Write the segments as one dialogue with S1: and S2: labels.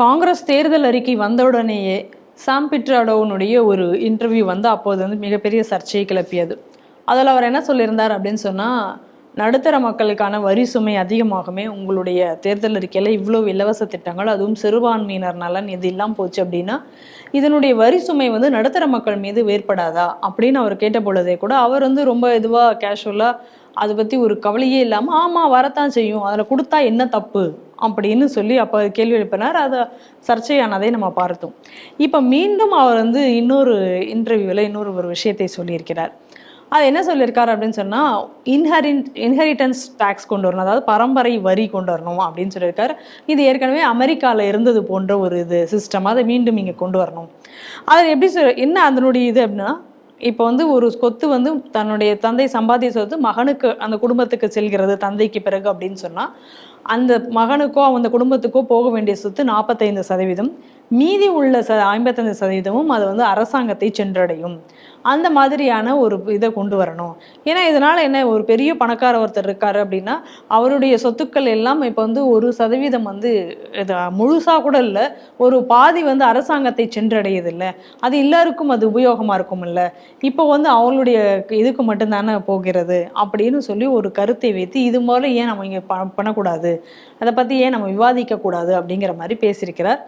S1: காங்கிரஸ் தேர்தல் அறிக்கை வந்தவுடனேயே சாம் பிட்ராடோனுடைய ஒரு இன்டர்வியூ வந்து அப்போது வந்து மிகப்பெரிய சர்ச்சையை கிளப்பியது. அதில் அவர் என்ன சொல்லியிருந்தார் அப்படின்னு சொன்னால் நடுத்தர மக்களுக்கான வரி சுமை அதிகமாகுமே உங்களுடைய தேர்தல் அறிக்கையில் இவ்வளோ இலவச திட்டங்கள் அதுவும் சிறுபான்மையினர் நலன் இது இல்லாமல் போச்சு அப்படின்னா இதனுடைய வரி சுமை வந்து நடுத்தர மக்கள் மீது வேறுபடாதா? அப்படின்னு அவர் கேட்ட பொழுதே கூட அவர் வந்து ரொம்ப இதுவாக கேஷுவலாக அதை பற்றி ஒரு கவலையே இல்லாமல் ஆமாம் வரத்தான் செய்யும். அதில் கொடுத்தா என்ன தப்பு? அப்படின்னு சொல்லி அப்போ கேள்வி எழுப்பினார். அதை சர்ச்சையானதை நம்ம பார்த்தோம். இப்போ மீண்டும் அவர் வந்து இன்னொரு இன்டர்வியூவில் இன்னொரு ஒரு விஷயத்தை சொல்லியிருக்கிறார். அது என்ன சொல்லியிருக்காரு அப்படின்னு சொன்னால் இன்ஹரின் இன்ஹெரிட்டன்ஸ் டேக்ஸ் கொண்டு வரணும். அதாவது பரம்பரை வரி கொண்டு வரணும் அப்படின்னு சொல்லியிருக்காரு. இது ஏற்கனவே அமெரிக்காவில் இருந்தது போன்ற ஒரு இது சிஸ்டம் அதை மீண்டும் இங்கே கொண்டு வரணும். அது எப்படி சொல் என்ன அதனுடைய இது அப்படின்னா இப்போ வந்து ஒரு சொத்து வந்து தன்னுடைய தந்தை சம்பாதிய சொத்து மகனுக்கு அந்த குடும்பத்துக்கு செல்கிறது தந்தைக்கு பிறகு அப்படின்னு சொன்னால் அந்த மகனுக்கோ அந்த குடும்பத்துக்கோ போக வேண்டிய சொத்து நாற்பத்தைந்து சதவீதம் மீதி உள்ள ச ஐம்பத்தைந்து சதவீதமும் அது வந்து அரசாங்கத்தை சென்றடையும். அந்த மாதிரியான ஒரு இதை கொண்டு வரணும். ஏன்னா இதனால் என்ன ஒரு பெரிய பணக்கார ஒருத்தர் இருக்கார் அப்படின்னா அவருடைய சொத்துக்கள் எல்லாம் இப்போ வந்து ஒரு சதவீதம் வந்து இது முழுசாக கூட இல்லை ஒரு பாதி வந்து அரசாங்கத்தை சென்றடையதில்லை. அது எல்லாருக்கும் அது உபயோகமாக இருக்கும் இல்லை இப்போ வந்து அவங்களுடைய இதுக்கு மட்டும்தானே போகிறது அப்படின்னு சொல்லி ஒரு கருத்தை வைத்து இது போல ஏன் நம்ம இங்கே ப பண்ணக்கூடாது? அதை பற்றி ஏன் நம்ம விவாதிக்கக்கூடாது அப்படிங்கிற மாதிரி பேசியிருக்கிறார்.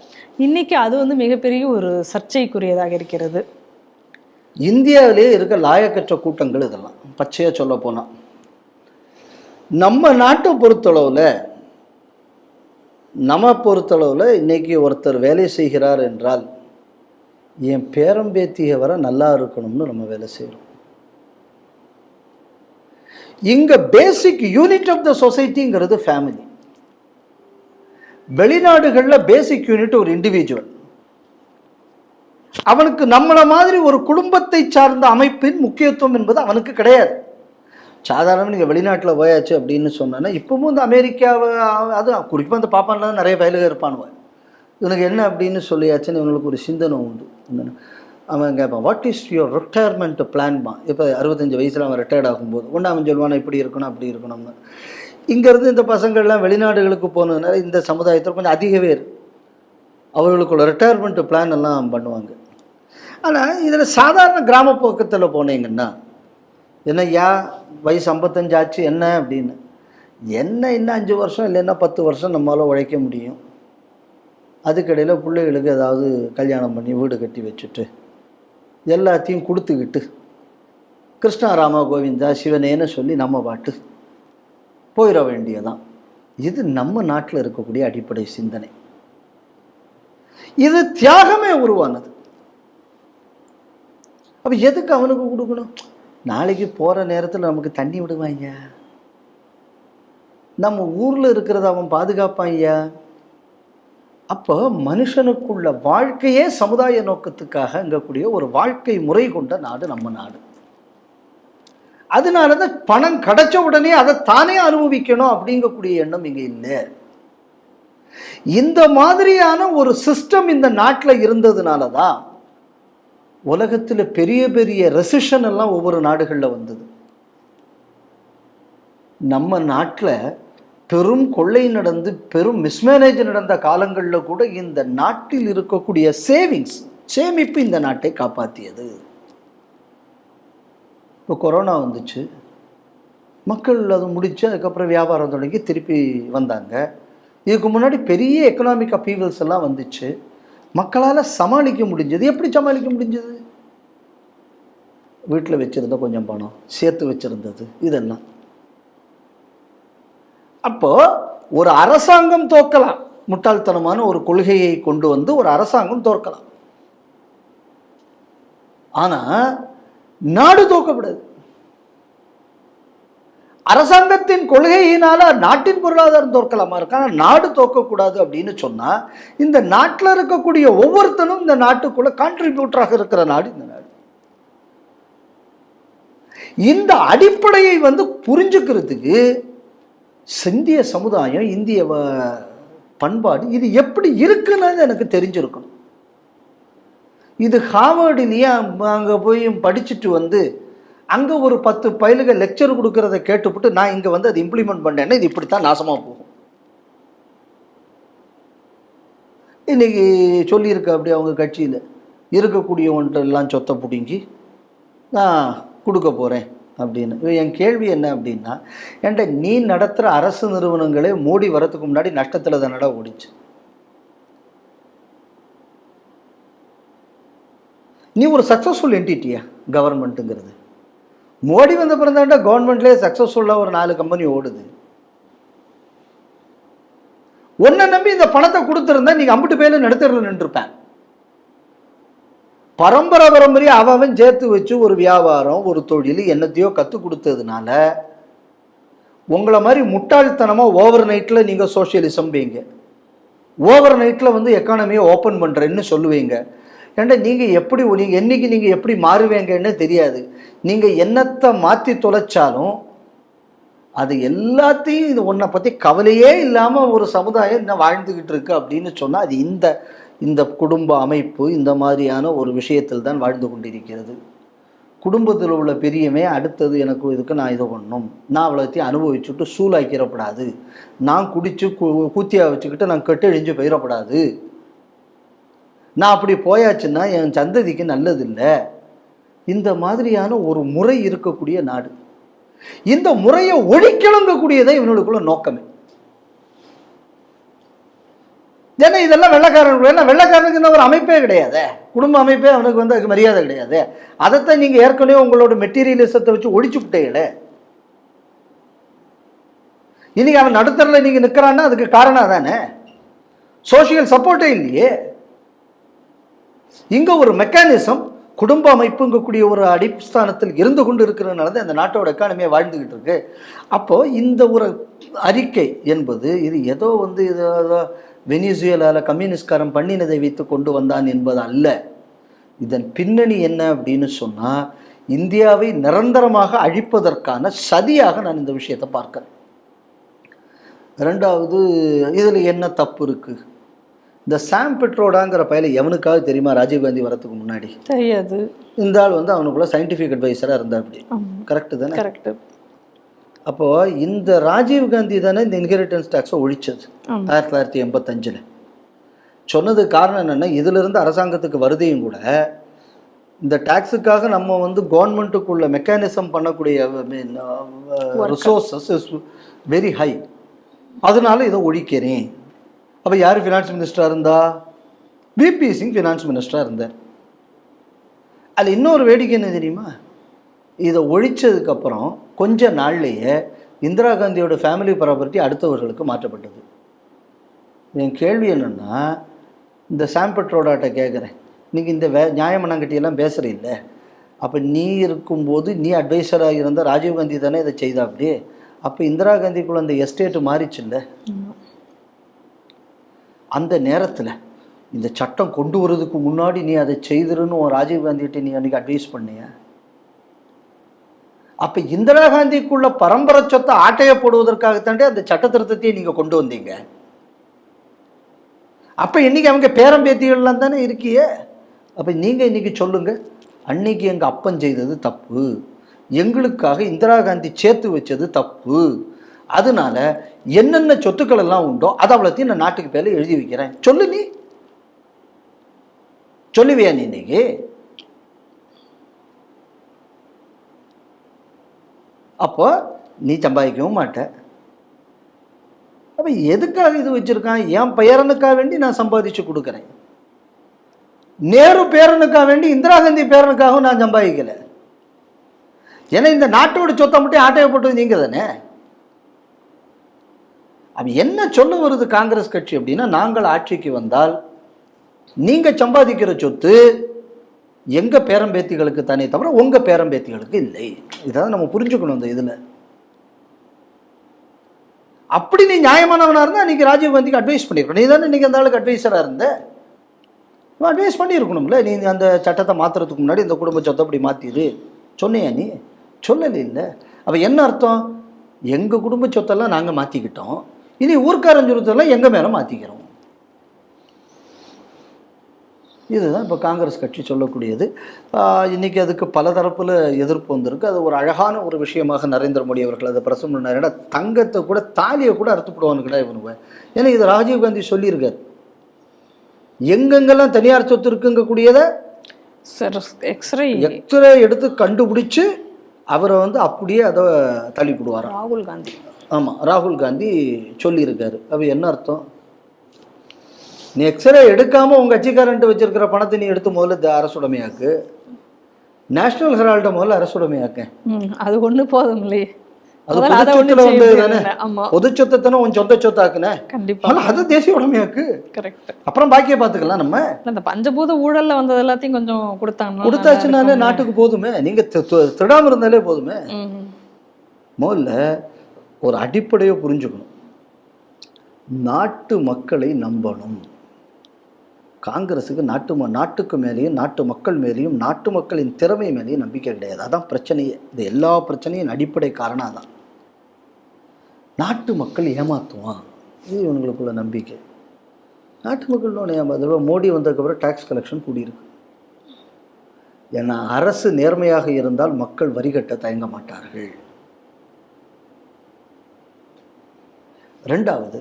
S1: இன்றைக்கி அது வந்து மிகப்பெரிய ஒரு சர்ச்சைக்குரியதாக இருக்கிறது.
S2: இந்தியாவிலே இருக்க லாயக்கற்ற கூட்டங்கள் இதெல்லாம். பச்சையாக சொல்ல போனால் நம்ம நாட்டை பொறுத்தளவில் நம்ம பொறுத்தளவில் இன்றைக்கி ஒருத்தர் வேலை செய்கிறார் என்றால் என் பேரம்பேத்தியை வர நல்லா இருக்கணும்னு நம்ம வேலை செய்கிறோம் இங்கே பேசிக் யூனிட் ஆஃப் த சொசைட்டிங்கிறது ஃபேமிலி வெளிநாடுகளில் பேசிக் யூனிட் ஒரு இண்டிவிஜுவல் அவனுக்கு நம்மளை மாதிரி ஒரு குடும்பத்தை சார்ந்த அமைப்பின் முக்கியத்துவம் என்பது அவனுக்கு கிடையாது. சாதாரணமாக நீங்கள் வெளிநாட்டில் போயாச்சு அப்படின்னு சொன்னோன்னா இப்பவும் இந்த அமெரிக்காவை அது குறிப்பாக அந்த பாப்பான்லாம் நிறைய வயலுக இருப்பானுவ. இவனுக்கு என்ன அப்படின்னு சொல்லியாச்சுன்னு இவங்களுக்கு ஒரு சிந்தனை உண்டு. அவன் கேட்பான் வாட் இஸ் யுவர் ரிட்டையர்மெண்ட் பிளான்மா இப்போ அறுபத்தஞ்சு வயசில் அவன் ரிட்டையர்ட் ஆகும்போது ஒன்று அவன் சொல்லுவான் இப்படி இருக்கணும் அப்படி இருக்கணும்னு. இங்கேருந்து இந்த பசங்கள்லாம் வெளிநாடுகளுக்கு போனதுனால இந்த சமுதாயத்தில் கொஞ்சம் அதிகவே இருக்கு. அவர்களுக்குள்ள ரிட்டையர்மெண்ட் பிளான் எல்லாம் பண்ணுவாங்க. ஆனால் இதில் சாதாரண கிராம பக்கத்தில் போனீங்கன்னா என்னையா வயசு ஐம்பத்தஞ்சு ஆச்சு என்ன அப்படின்னு? என்ன இன்னும் அஞ்சு வருஷம் இல்லைன்னா பத்து வருஷம் நம்மளால் உழைக்க முடியும்? அதுக்கடையில் பிள்ளைகளுக்கு ஏதாவது கல்யாணம் பண்ணி வீடு கட்டி வச்சுட்டு எல்லாத்தையும் கொடுத்துக்கிட்டு கிருஷ்ணராமா கோவிந்தா சிவனேன்னு சொல்லி நம்ம பாட்டு போயிட வேண்டியதான் இது நம்ம நாட்டில் இருக்கக்கூடிய அடிப்படை சிந்தனை. இது தியாகமே உருவானது. அப்போ எதுக்கு அவனுக்கு கொடுக்கணும்? நாளைக்கு போகிற நேரத்தில் நமக்கு தண்ணி விடுவாங்க நம்ம ஊரில் இருக்கிறத அவன் பாதுகாப்பான் ஐயா? அப்போ மனுஷனுக்குள்ள வாழ்க்கையே சமுதாய நோக்கத்துக்காக இங்கக்கூடிய ஒரு வாழ்க்கை முறை கொண்ட நாடு நம்ம நாடு. அதனால தான் பணம் கிடைச்ச உடனே அதை தானே அனுபவிக்கணும் அப்படிங்கக்கூடிய எண்ணம் இங்கே இல்லை. இந்த மாதிரியான ஒரு சிஸ்டம் இந்த நாட்டில் இருந்ததுனால தான் உலகத்தில் பெரிய பெரிய ரெசிஷன் எல்லாம் ஒவ்வொரு நாடுகளில் வந்தது. நம்ம நாட்டில் பெரும் கொள்ளை நடந்து பெரும் மிஸ்மேனேஜ் நடந்த காலங்களில் கூட இந்த நாட்டில் இருக்கக்கூடிய சேவிங்ஸ் சேமிப்பு இந்த நாட்டை காப்பாற்றியது இப்போ கொரோனா வந்துச்சு. மக்கள் அது முடிச்சு அதுக்கப்புறம் வியாபாரம் தொடங்கி திருப்பி வந்தாங்க. இதுக்கு முன்னாடி பெரிய எக்கனாமிக் அப்பீவல்ஸ் எல்லாம் வந்துச்சு. மக்களால் சமாளிக்க முடிஞ்சது. எப்படி சமாளிக்க முடிஞ்சது? வீட்டில் வச்சுருந்த கொஞ்சம் பணம் சேர்த்து வச்சுருந்தது. இதெல்லாம். அப்போது ஒரு அரசாங்கம் தோக்கலாம் முட்டாள்தனமான ஒரு கொள்கையை கொண்டு வந்து ஒரு அரசாங்கம் தோற்கலாம். ஆனால் நாடு தோக்கப்படாது அரசாங்கத்தின் கொள்கையினால நாட்டின் பொருளாதாரம் தோற்கலாமா இருக்கு? ஆனால் நாடு தோற்கக்கூடாது அப்படின்னு சொன்னால் இந்த நாட்டில் இருக்கக்கூடிய ஒவ்வொருத்தனும் இந்த நாட்டுக்குள்ள கான்ட்ரிபியூட்டராக இருக்கிற நாடு இந்த நாடு. இந்த அடிப்படையை வந்து புரிஞ்சுக்கிறதுக்கு சிந்திய சமுதாயம் இந்திய பண்பாடு இது எப்படி இருக்குன்னு எனக்கு தெரிஞ்சிருக்கணும். இது ஹார்வர்டுலேயே அங்கே போய் படிச்சுட்டு வந்து அங்கே ஒரு பத்து பயலுக லெக்சர் கொடுக்கறத கேட்டுவிட்டு நான் இங்கே வந்து அதை இம்ப்ளிமெண்ட் பண்ணேன்னா இது இப்படித்தான் நாசமாக போகும். இன்றைக்கி சொல்லியிருக்க அப்படி அவங்க கட்சியில். இருக்கக்கூடியவன்ட்ட எல்லாம் சொத்தை பிடுங்கி நான் கொடுக்க போகிறேன் அப்படின்னு. என் கேள்வி என்ன அப்படின்னா என்கிட்ட நீ நடத்துகிற அரசு நிறுவனங்களே மோடி வரத்துக்கு முன்னாடி நஷ்டத்தில் தானடா ஓடிச்சு? நீ ஒரு சக்ஸஸ்ஃபுல் என்டிட்டியா கவர்மெண்ட்டுங்கிறது மோடி வந்த பிறந்தாண்டா கவர்மெண்ட்லேயே சக்ஸஸ்ஃபுல்லாக ஒரு நாலு கம்பெனி ஓடுது. உன்னை நம்பி இந்த பணத்தை கொடுத்துருந்தா நீங்கள் அம்பிட்டு பேர்ல நடுத்தரில் நின்றுருப்பேன் பரம்பரை பரம்பரையா அவன் சேர்த்து வச்சு ஒரு வியாபாரம் ஒரு தொழில் என்னத்தையோ கற்றுக் கொடுத்ததுனால உங்களை மாதிரி முட்டாள்தனமாக ஓவர் நைட்டில் நீங்கள் சோஷியலிசம் பீங்க ஓவர் நைட்டில் வந்து எக்கானமியை ஓப்பன் பண்ணுறேன்னு சொல்லுவீங்க. ஏன்னா நீங்கள் எப்படி ஒளி என்றைக்கு நீங்கள் எப்படி மாறுவேங்கன்னு தெரியாது. நீங்கள் என்னத்தை மாற்றி தொலைச்சாலும் அது எல்லாத்தையும் இது ஒன்றை பற்றி கவலையே இல்லாமல் ஒரு சமுதாயம் இன்னும் வாழ்ந்துக்கிட்டு இருக்கு அப்படின்னு சொன்னால் அது இந்த இந்த குடும்ப அமைப்பு இந்த மாதிரியான ஒரு விஷயத்தில் தான் வாழ்ந்து கொண்டிருக்கிறது. குடும்பத்தில் உள்ள பெரியமே அடுத்தது எனக்கு இதுக்கு நான் இதை பண்ணணும் நான் அவ்வளோத்தையும் அனுபவிச்சுட்டு சூளாக்கிறப்படாது நான் குடித்து கூ கூத்தியாக வச்சுக்கிட்டு நான் கெட்டெழிஞ்சு போயிடப்படாது. நான் அப்படி போயாச்சுன்னா என் சந்ததிக்கு நல்லதில்லை. இந்த மாதிரியான ஒரு முறை இருக்கக்கூடிய நாடு. இந்த முறையை ஒழிக்கணுங்கக்கூடியதான் இவனுக்குள்ள நோக்கமே. ஏன்னா இதெல்லாம் வெள்ளக்காரனுக்கு ஏன்னா வெள்ளக்காரனுக்கு இந்த ஒரு அமைப்பே கிடையாது. குடும்ப அமைப்பே அவனுக்கு வந்து அதுக்கு மரியாதை கிடையாது. அதைத்தான் நீங்கள் ஏற்கனவே உங்களோட மெட்டீரியலிசத்தை வச்சு ஒழிச்சு விட்டீங்களே. இன்னைக்கு அவன் நடுத்தரில் நீங்கள் நிற்கிறான்னா அதுக்கு காரணம் தானே சோசியல் சப்போர்ட்டே இல்லையே. இங்கே ஒரு மெக்கானிசம் குடும்ப அமைப்புங்கக்கூடிய ஒரு அடிஸ்தானத்தில் இருந்து கொண்டு இருக்கிறதுனால தான் இந்த நாட்டோட எக்கானமியை வாழ்ந்துக்கிட்டு இருக்கு. அப்போது இந்த ஒரு அறிக்கை என்பது இது ஏதோ வந்து இது ஏதோ வெனிசுவேலாவில் கம்யூனிஸ்ட்காரன் பண்ணினதை வைத்து கொண்டு வந்தான் என்பது அல்ல. இதன் பின்னணி என்ன அப்படின்னு சொன்னால் இந்தியாவை நிரந்தரமாக அழிப்பதற்கான சதியாக நான் இந்த விஷயத்தை பார்க்கிறேன். ரெண்டாவது இதில் என்ன தப்பு இருக்குது இந்த சாம் பெட்ரோடாங்கிற பயில எவனுக்காவது தெரியுமா? ராஜீவ்காந்தி வரதுக்கு முன்னாடி.
S1: தெரியாது.
S2: இந்த ஆள் வந்து அவனுக்குள்ள சயின்டிஃபிக் அட்வைசராக இருந்தா அப்படி. கரெக்டு தானே?
S1: கரெக்ட்
S2: அப்போ இந்த ராஜீவ் காந்தி தானே இந்த இன்ஹெரிட்டன்ஸ் டேக்ஸை ஒழிச்சது. ஆயிரத்தி தொள்ளாயிரத்தி எண்பத்தஞ்சில். சொன்னதுக்கு காரணம் என்னென்னா இதிலிருந்து அரசாங்கத்துக்கு வருதையும் கூட இந்த டேக்ஸுக்காக நம்ம வந்து கவர்மெண்ட்டுக்குள்ள மெக்கானிசம் பண்ணக்கூடிய ரிசோர்ஸஸ் இஸ் வெரி ஹை அதனால இதை ஒழிக்கிறேன். அப்போ யார் ஃபினான்ஸ் மினிஸ்டராக இருந்தா? பிபி சிங் ஃபினான்ஸ் மினிஸ்டராக இருந்தார். அதில் இன்னொரு வேடிக்கை என்ன தெரியுமா? இதை ஒழிச்சதுக்கப்புறம் கொஞ்ச நாள்லேயே இந்திரா காந்தியோட ஃபேமிலி ப்ராப்பர்ட்டி அடுத்தவர்களுக்கு மாற்றப்பட்டது. என் கேள்வி என்னென்னா இந்த சாம்பட்ரோடாட்ட கேட்குறேன் நீங்கள் இந்த வே நியாயமனங்கட்டியெல்லாம் பேசுகிறீல்ல அப்போ நீ இருக்கும்போது நீ அட்வைசராக இருந்த ராஜீவ்காந்தி தானே இதை செய்தா அப்படி அப்போ இந்திரா காந்திக்குள்ள அந்த எஸ்டேட்டு மாறிச்சுல்ல? அந்த நேரத்தில் இந்த சட்டம் கொண்டு வரதுக்கு முன்னாடி நீ அதை செய்திருன்னு உன் ராஜீவ்காந்திகிட்ட நீ அன்றைக்கி அட்வைஸ் பண்ணிய? அப்போ இந்திரா காந்திக்குள்ள பரம்பரை சொத்தை ஆட்டையை போடுவதற்காகத்தாண்டே அந்த சட்ட திருத்தத்தையே நீங்கள் கொண்டு வந்தீங்க. அப்போ இன்றைக்கி அவங்க பேரம்பேத்திகள்லாம் தானே இருக்கியே? அப்போ நீங்கள் இன்றைக்கி சொல்லுங்கள் அன்னைக்கு எங்கள் அப்பன் செய்தது தப்பு. எங்களுக்காக இந்திரா காந்தி சேர்த்து வச்சது தப்பு. அதனால என்னென்ன சொத்துக்கள் எல்லாம் உண்டோ அதை அவ்வளோத்தையும் நான் நாட்டுக்கு பேரில் எழுதி வைக்கிறேன். சொல்லு நீ. சொல்லுவியா நீ இன்னைக்கு? அப்போ நீ சம்பாதிக்கவும் மாட்ட. அப்போ எதுக்காக இது வச்சிருக்கான்? என் பேரனுக்காக வேண்டி நான் சம்பாதிச்சு கொடுக்குறேன். நேரு பேரனுக்காக வேண்டி இந்திரா காந்தி பேரனுக்காகவும் நான் சம்பாதிக்கல. ஏன்னா இந்த நாட்டோட சொத்தை மட்டும் ஆட்டைய போட்டது நீங்க தானே அப்ப என்ன சொல்ல வருது காங்கிரஸ் கட்சி அப்படின்னா நாங்கள் ஆட்சிக்கு வந்தால் நீங்கள் சம்பாதிக்கிற சொத்து எங்கள் பேரம்பேத்திகளுக்கு தானே தவிர உங்கள் பேரம்பேத்திகளுக்கு இல்லை. இதான் நம்ம புரிஞ்சுக்கணும் இந்த இதில். அப்படி நீ நியாயமானவனாக இருந்தால் நீங்க ராஜீவ் காந்திக்கு அட்வைஸ் பண்ணியிருக்கணும் நீ தானே நீங்கள் அந்த ஆளுக்கு அட்வைஸராக இருந்த? அட்வைஸ் பண்ணியிருக்கணும்ல நீ அந்த சட்டத்தை மாற்றுறதுக்கு முன்னாடி இந்த குடும்ப சொத்தை அப்படி மாற்றிடு சொன்னியா நீ? சொல்லலை இல்லை அப்போ என்ன அர்த்தம்? எங்கள் குடும்ப சொத்தெல்லாம் நாங்கள் மாற்றிக்கிட்டோம் இனி ஊர்க்காரன் சொத்தெல்லாம் எங்கள் மேலே மாற்றிக்கிறோம் இதுதான் இப்போ காங்கிரஸ் கட்சி சொல்லக்கூடியது. ஆஹ் இன்னைக்கு அதுக்கு பல தரப்பில் எதிர்ப்பு வந்திருக்கு. அது ஒரு அழகான ஒரு விஷயமாக நரேந்திர மோடி அவர்கள் அதை பிரசம் பண்ணார் தங்கத்தை கூட தாலியை கூட அறுத்துப்படுவானுங்கடா இவனுங்க. ஏன்னா இது ராஜீவ் காந்தி சொல்லியிருக்காரு. எங்கெங்கெல்லாம் தனியார் சொத்து இருக்குங்கக்கூடியதை
S1: எக்ஸ்ரே
S2: எக்ஸ்ரே எடுத்து கண்டுபிடிச்சு அவரை வந்து அப்படியே அதை தள்ளிவிடுவாராம்
S1: ராகுல் காந்தி.
S2: ஆமாம் ராகுல் காந்தி சொல்லியிருக்காரு. அப்போ என்ன அர்த்தம்? நீ எக்ஸ்ரே எடுக்காமல் உங்கள் கட்சிக்காரன்ட்டு வச்சிருக்கிற பணத்தை நீ எடுத்து முதல்ல அரசுடைமையாக்கு. நேஷனல் ஹெரால்டை முதல்ல அரசுடைமையாக்க.
S1: அது ஒண்ணு போதும் இல்லையே.
S2: அது பொதுச்சொத்துல வந்து தானே? பொது சொத்தை தானே உன் சொந்த சொத்தாக்குன?
S1: கண்டிப்பா.
S2: அது தேசிய உடைமையாக்கு.
S1: கரெக்ட்
S2: அப்புறம் பாக்கிய பார்த்துக்கலாம் நம்ம.
S1: இந்த பஞ்சபூத ஊழல்ல வந்தது எல்லாத்தையும் கொஞ்சம் கொடுத்தாங்கன்னா
S2: கொடுத்தாச்சுனாலே நாட்டுக்கு போதுமே. நீங்கள் திடாமல் இருந்தாலே போதுமே. முதல்ல ஒரு அடிப்படையை புரிஞ்சுக்கணும். நாட்டு மக்களை நம்பணும். காங்கிரஸுக்கு நாட்டு ம நாட்டுக்கு மேலேயும் நாட்டு மக்கள் மேலேயும் நாட்டு மக்களின் திறமை மேலேயும் நம்பிக்கை கிடையாது. அதான் பிரச்சனையே. இது எல்லா பிரச்சனையும் அடிப்படை காரணம் தான் நாட்டு மக்கள் ஏமாத்துவான். இது இவங்களுக்குள்ள நம்பிக்கை. நாட்டு மக்கள் ஒன்று ஏமாத்து மோடி வந்ததுக்கப்புறம் டேக்ஸ் கலெக்ஷன் கூடியிருக்கு. ஏன்னா அரசு நேர்மையாக இருந்தால் மக்கள் வரி கட்ட தயங்க மாட்டார்கள். ரெண்டாவது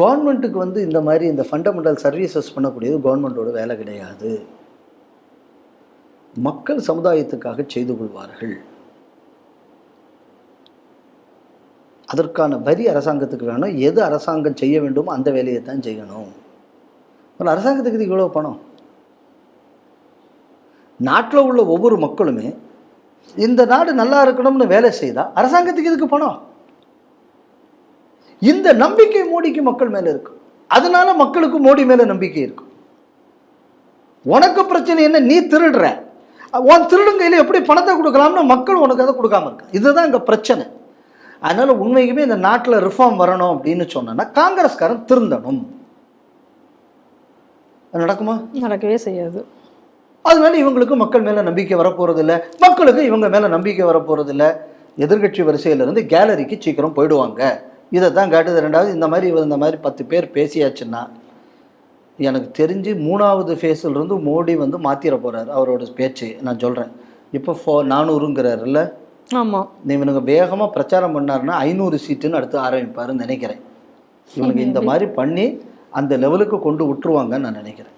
S2: கவர்மெண்ட்டுக்கு வந்து இந்த மாதிரி இந்த ஃபண்டமெண்டல் சர்வீசஸ் பண்ணக்கூடியது கவர்மெண்ட்டோட வேலை கிடையாது. மக்கள் சமுதாயத்துக்காக செய்து கொள்வார்கள். அதற்கான வரி அரசாங்கத்துக்கு வேணும். எது அரசாங்கம் செய்ய வேண்டுமோ அந்த வேலையை தான் செய்யணும். ஒரு அரசாங்கத்துக்கு இது இவ்வளோ பணம்? நாட்டில் உள்ள ஒவ்வொரு மக்களுமே இந்த நாடு நல்லா இருக்கணும்னு வேலை செய்தால் அரசாங்கத்துக்கு இதுக்கு பணம்? இந்த நம்பிக்கை மோடிக்கு மக்கள் மேல இருக்கு. அதனால மக்களுக்கு மோடி மேல நம்பிக்கை இருக்கும் உனக்கு பிரச்சனை என்ன? நீ திருடுற. உன் திருடும் கையில எப்படி பணத்தை கொடுக்கலாம்னு மக்கள் உனக்கு அதை கொடுக்காம இருக்கு இதுதான் இங்க பிரச்சனை. அதனால உண்மைக்குமே இந்த நாட்டில் ரிஃபார்ம் வரணும் அப்படின்னு சொன்னா காங்கிரஸ்காரன் திருந்தணும். நடக்குமா?
S1: நடக்கவே செய்யாது.
S2: அதனால இவங்களுக்கு மக்கள் மேல நம்பிக்கை வரப்போறது இல்ல மக்களுக்கு இவங்க மேல நம்பிக்கை வரப்போறது இல்ல எதிர்கட்சி வரிசையில இருந்து கேலரிக்கு சீக்கிரம் போயிடுவாங்க. இதை தான் காட்டுது ரெண்டாவது இந்த மாதிரி இவர் இந்த மாதிரி பத்து பேர் பேசியாச்சுன்னா எனக்கு தெரிஞ்சு மூணாவது ஃபேஸில் இருந்து மோடி வந்து மாத்திர போறாரு அவரோட பேச்சு. நான் சொல்றேன். இப்போ ஃபோ நானூறுங்கிறாருல்ல?
S1: ஆமா.
S2: இவனுங்க வேகமாக பிரச்சாரம் பண்ணாருன்னா ஐநூறு சீட்டுன்னு அடுத்து ஆரம்பிப்பாருன்னு நினைக்கிறேன். இவனுக்கு இந்த மாதிரி பண்ணி அந்த லெவலுக்கு கொண்டு விட்டுருவாங்கன்னு நான் நினைக்கிறேன்.